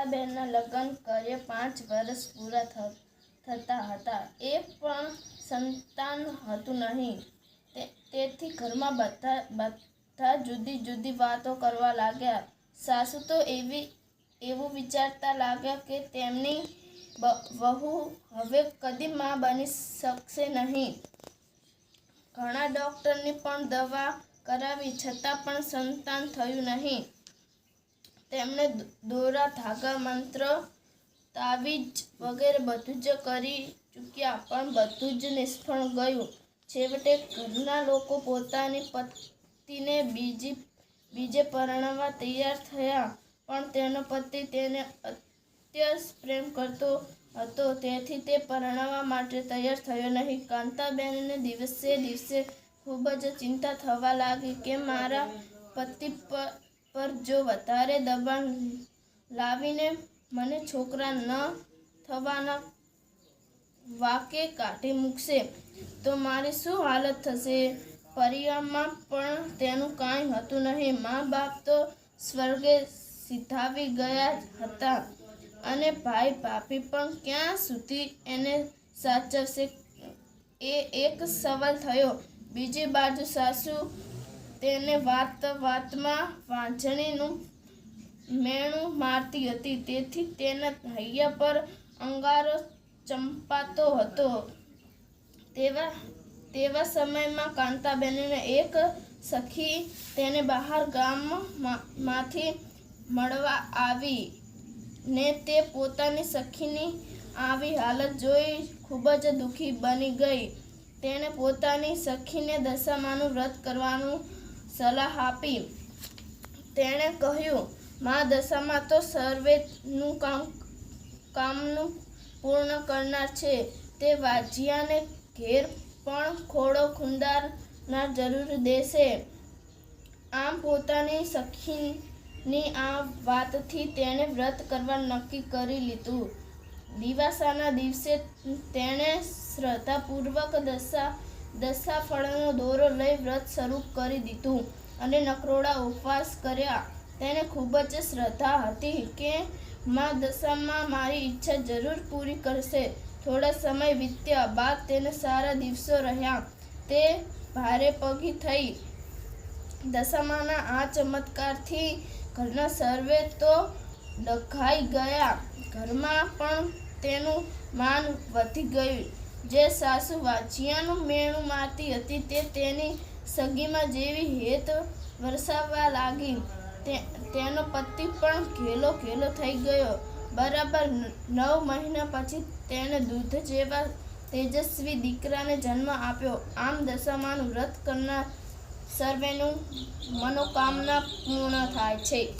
કાંતાબેનના લગ્ન કરે પાંચ વર્ષ પૂરા થતા હતા. એ પણ સંતાન હતું નહીં. તેથી ઘરમાં બધા બધા જુદી જુદી વાતો કરવા લાગ્યા. સાસુ તો એવી, એવું વિચારતા લાગ્યા કે તેમની વહુ હવે કદી માં બની શકશે નહીં. ઘણા ડૉક્ટરની પણ દવા કરાવી, છતાં પણ સંતાન થયું નહીં. તેમણે દોરા, ધાગા, મંત્ર, તાવીજ વગેરે બધું જ કરી ચૂક્યા, પણ બધું જ નિષ્ફળ ગયું. છેવટે ઘરના લોકો પોતાની પતિને બીજી, બીજે પરણવા તૈયાર થયા, પણ તેનો પતિ તેને અત્યંત પ્રેમ કરતો હતો. તેથી તે પરણવા માટે તૈયાર થયો નહીં. કાંતાબેનને દિવસે દિવસે ખૂબ જ ચિંતા થવા લાગી કે મારા પતિ પર પર જો વધારે દબાણ લાવીને મને છોકરા ન થવાના વાકે કાઢી મૂકશે, તો મારી શું હાલત થશે? પરિવારમાં પણ તેનું કાંઈ હતું નહીં. મા બાપ તો સ્વર્ગે સિધાવી ગયા હતા અને ભાઈ ભાભી પણ ક્યાં સુધી એને સાચવશે? એ એક સવાલ થયો. બીજી બાજુ સાસુ તેને વાત, વાતમાં વાંચણીનું મેણું મારતી હતી. તેથી તેના હૈયા પર અંગારો ચંપાતો હતો. તેવા તેવા સમયમાં કાંતાબેનને એક સખી તેને બહાર ગામમાંથી મળવા આવી ને તે પોતાની સખીની આવી હાલત જોઈ ખૂબ જ દુઃખી બની ગઈ. તેણે પોતાની સખીને દશામાનું વ્રત કરવાનું સલાહ આપી. તેણે કહ્યું, મા દશામાં તો સર્વેનું કામ, કામનું પૂર્ણ કરનાર છે. તે વાજિયાને ઘેર પણ ખોડો ખુંદારનાર જરૂર દેશે. આમ પોતાની સખીની આ વાતથી તેણે વ્રત કરવા નક્કી કરી લીધું. દિવાસાના દિવસે તેણે શ્રદ્ધાપૂર્વક દશા દશા ફળનો દોરો લઈ વ્રત શરૂ કરી દીધું અને નકરોડા ઉપવાસ કર્યા. તેને ખૂબ જ શ્રદ્ધા હતી કે મા દશામાં મારી ઈચ્છા જરૂર પૂરી કરશે. થોડા સમય વીત્યા બાદ તેને સારા દિવસો રહ્યા. તે ભારે પગી થઈ. દશામાના આ ચમત્કારથી ઘરના સર્વે તો ડઘાઈ ગયા. ઘરમાં પણ તેનું માન વધી ગયું. જે સાસુ વાજિયાનું મેણું મારતી હતી તે તેની સગીમાં જેવી હેત વરસાવવા લાગી. તેનો પતિ પણ ઘેલો ઘેલો થઈ ગયો. બરાબર નવ મહિના પછી તેણે દૂધ જેવા તેજસ્વી દીકરાને જન્મ આપ્યો. આમ દશામાનું વ્રત કરનાર સર્વેનું મનોકામના પૂર્ણ થાય છે.